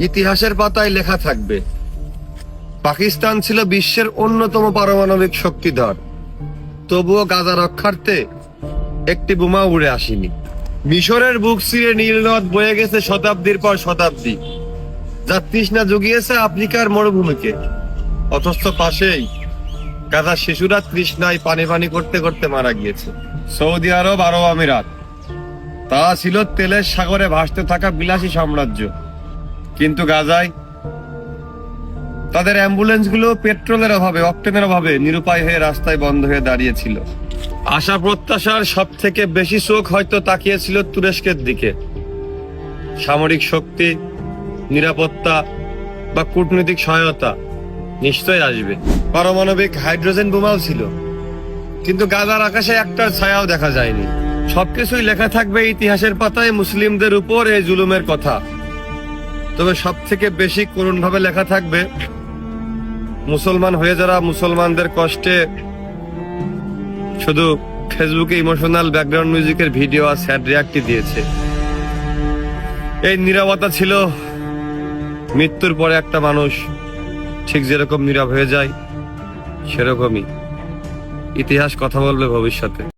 ইতিহাসের পাতায় লেখা থাকবে। পাকিস্তান ছিল বিশ্বের অন্যতম পারমাণবিক শক্তিধর। তবুও গাজা রক্ষার্থে একটি বোমা উড়ে আসেনি। মিশরের বুক চিরে নীল নদ বয়ে গেছে শতাব্দীর পর শতাব্দী। যা তৃষ্ণা জুগিয়েছে আফ্রিকার মরুভূমিকে। অথচ পাশেই গাজার শিশুরা তৃষ্ণায় পানি পানি করতে করতে মারা গিয়েছে। সৌদি আরব আরব আমিরাত। তা ছিল তেলের সাগরে ভাসতে থাকা বিলাসী সাম্রাজ্য। কিন্তু গাজায় তাদের অ্যাম্বুলেন্সগুলো পেট্রোলের অভাবে, অক্টেনের অভাবে নিরুপায় হয়ে রাস্তায় বন্ধ হয়ে দাঁড়িয়েছিল। আশা প্রত্যাশার সব থেকে বেশি চোখ হয়তো তাকিয়েছিল তুরস্কের দিকে। সামরিক শক্তি, নিরাপত্তা বা কূটনৈতিক সহায়তা নিশ্চয় আসবে। পারমাণবিক হাইড্রোজেন বোমাও ছিল। কিন্তু গাজার আকাশে একটা ছায়াও দেখা যায়নি। সবকিছুই লেখা থাকবে ইতিহাসের পাতায় মুসলিমদের উপর এই জুলুমের কথা। তবে সব থেকে বেশি করুণ ভাবে লেখা থাকবে, মুসলমান হয়ে যারা মুসলমানদের কষ্টে শুধু ফেসবুকে ইমোশনাল ব্যাকগ্রাউন্ড মিউজিকের ভিডিও আর স্যাড রিয়াক্টই দিয়েছে। এই নীরবতা ছিল মৃত্যুর পরে একটা মানুষ, ঠিক যেরকম নীরব হয়ে যায়, সেরকমই। ইতিহাস কথা বলবে ভবিষ্যতে।